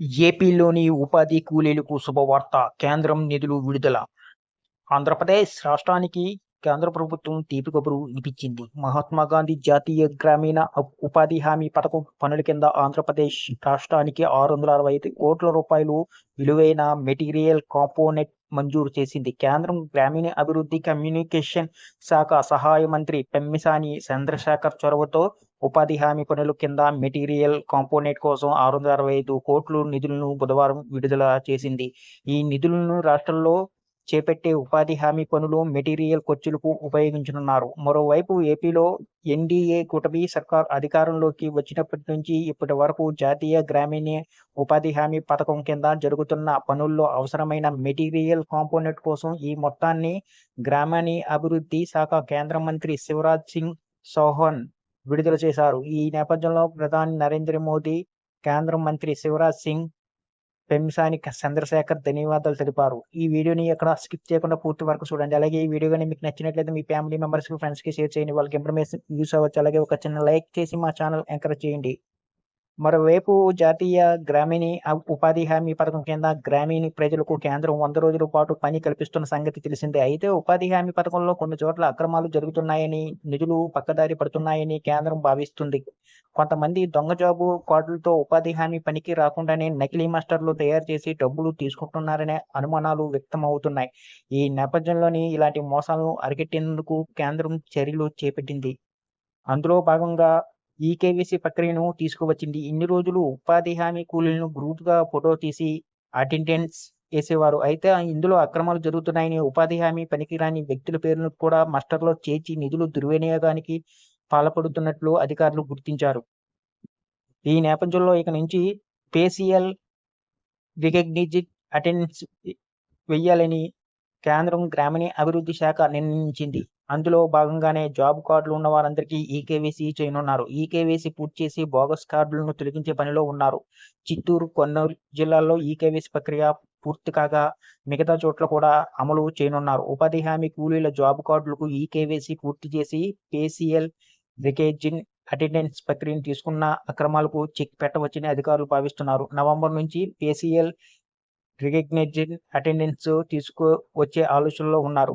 ఏపీలోని ఉపాధి కూలీలకు శుభవార్త కేంద్రం నిధులు విడుదల. ఆంధ్రప్రదేశ్ రాష్ట్రానికి కేంద్ర ప్రభుత్వం తీపి కబురు వినిపించింది మహాత్మా గాంధీ జాతీయ గ్రామీణ ఉపాధి హామీ పథకం పనుల కింద ఆంధ్రప్రదేశ్ రాష్ట్రానికి ఆరు వందల అరవై ఐదు కోట్ల రూపాయలు విలువైన మెటీరియల్ కాంపోనెంట్ మంజూరు చేసింది. కేంద్రం గ్రామీణ అభివృద్ధి కమ్యూనికేషన్ శాఖ సహాయ మంత్రి పెమ్మిసాని చంద్రశేఖర్ చొరవతో ఉపాధి హామీ పనుల కింద మెటీరియల్ కాంపోనెంట్ కోసం ఆరు వందల అరవై ఐదు కోట్లు నిధులను బుధవారం విడుదల చేసింది. ఈ నిధులను రాష్ట్రంలో చేపట్టే ఉపాధి హామీ పనులు మెటీరియల్ ఖర్చులకు ఉపయోగించనున్నారు. మరోవైపు ఏపీలో ఎన్డీఏ కూటమి సర్కార్ అధికారంలోకి వచ్చినప్పటి నుంచి ఇప్పటి వరకు జాతీయ గ్రామీణ ఉపాధి హామీ పథకం కింద జరుగుతున్న పనుల్లో అవసరమైన మెటీరియల్ కాంపోనెంట్ కోసం ఈ మొత్తాన్ని గ్రామీణ అభివృద్ధి శాఖ కేంద్ర మంత్రి శివరాజ్ సింగ్ చౌహాన్ విడుదల చేశారు. ఈ నేపథ్యంలో ప్రధాని నరేంద్ర మోదీ కేంద్ర మంత్రి శివరాజ్ సింగ్ పెంసాని చంద్రశేఖర్ ధన్యవాదాలు తెలిపారు. ఈ వీడియోని ఎక్కడ స్కిప్ చేయకుండా పూర్తి వరకు చూడండి. అలాగే ఈ వీడియో కానీ మీకు నచ్చినట్లయితే మీ ఫ్యామిలీ మెంబర్స్ ఫ్రెండ్స్కి షేర్ చేయండి. వాళ్ళకి ఇన్ఫర్మేషన్ యూస్ అవ్వచ్చు. అలాగే ఒక చిన్న లైక్ చేసి మా ఛానల్ ఎంకరేజ్ చేయండి. మరోవైపు జాతీయ గ్రామీణ ఉపాధి హామీ పథకం కింద గ్రామీణ ప్రజలకు కేంద్రం వంద రోజుల పాటు పని కల్పిస్తున్న సంగతి తెలిసిందే. అయితే ఉపాధి హామీ పథకంలో కొన్ని చోట్ల అక్రమాలు జరుగుతున్నాయని నిధులు పక్కదారి పడుతున్నాయని కేంద్రం భావిస్తుంది. కొంతమంది దొంగ జాబు కార్డులతో ఉపాధి హామీ పనికి రాకుండానే నకిలీ మాస్టర్లు తయారు చేసి డబ్బులు తీసుకుంటున్నారనే అనుమానాలు వ్యక్తమవుతున్నాయి. ఈ నేపథ్యంలోని ఇలాంటి మోసాలను అరికట్టేందుకు కేంద్రం చర్యలు చేపట్టింది. అందులో భాగంగా ఈకేవీసీ ప్రక్రియను తీసుకువచ్చింది. ఇన్ని రోజులు ఉపాధి హామీ కూలీలను గ్రూప్గా ఫోటో తీసి అటెండెన్స్ వేసేవారు. అయితే ఇందులో అక్రమాలు జరుగుతున్నాయని ఉపాధి హామీ పనికిరాని వ్యక్తుల పేర్లను కూడా మాస్టర్లో చేర్చి నిధులు దుర్వినియోగానికి పాల్పడుతున్నట్లు అధికారులు గుర్తించారు. ఈ నేపథ్యంలో ఇక నుంచి పేసిఎల్ రికగ్నిజిట్ అటెండెన్స్ వెయ్యాలని కేంద్రం గ్రామీణ అభివృద్ధి శాఖ నిర్ణయించింది. అందులో భాగంగానే జాబ్ కార్డులు ఉన్న వారందరికీ ఈకేవీసీ చేయనున్నారు. ఈకేవీసీ పూర్తి చేసి బోగస్ కార్డులను తొలగించే పనిలో ఉన్నారు. చిత్తూరు కొన్నూరు జిల్లాల్లో ఈకేవీసీ ప్రక్రియ పూర్తి కాగా మిగతా చోట్ల కూడా అమలు చేయనున్నారు. ఉపాధి హామీ కూలీల జాబ్ కార్డులకు ఈకేవీసీ పూర్తి చేసి పేసీఎల్ రికేజిన్ అటెండెన్స్ ప్రక్రియను తీసుకున్న అక్రమాలకు చెక్ పెట్టవచ్చని అధికారులు భావిస్తున్నారు. నవంబర్ నుంచి పేసీఎల్ రికగ్నైజ్డ్ అటెండెన్స్ తీసుకు వచ్చే ఆలోచనలో ఉన్నారు.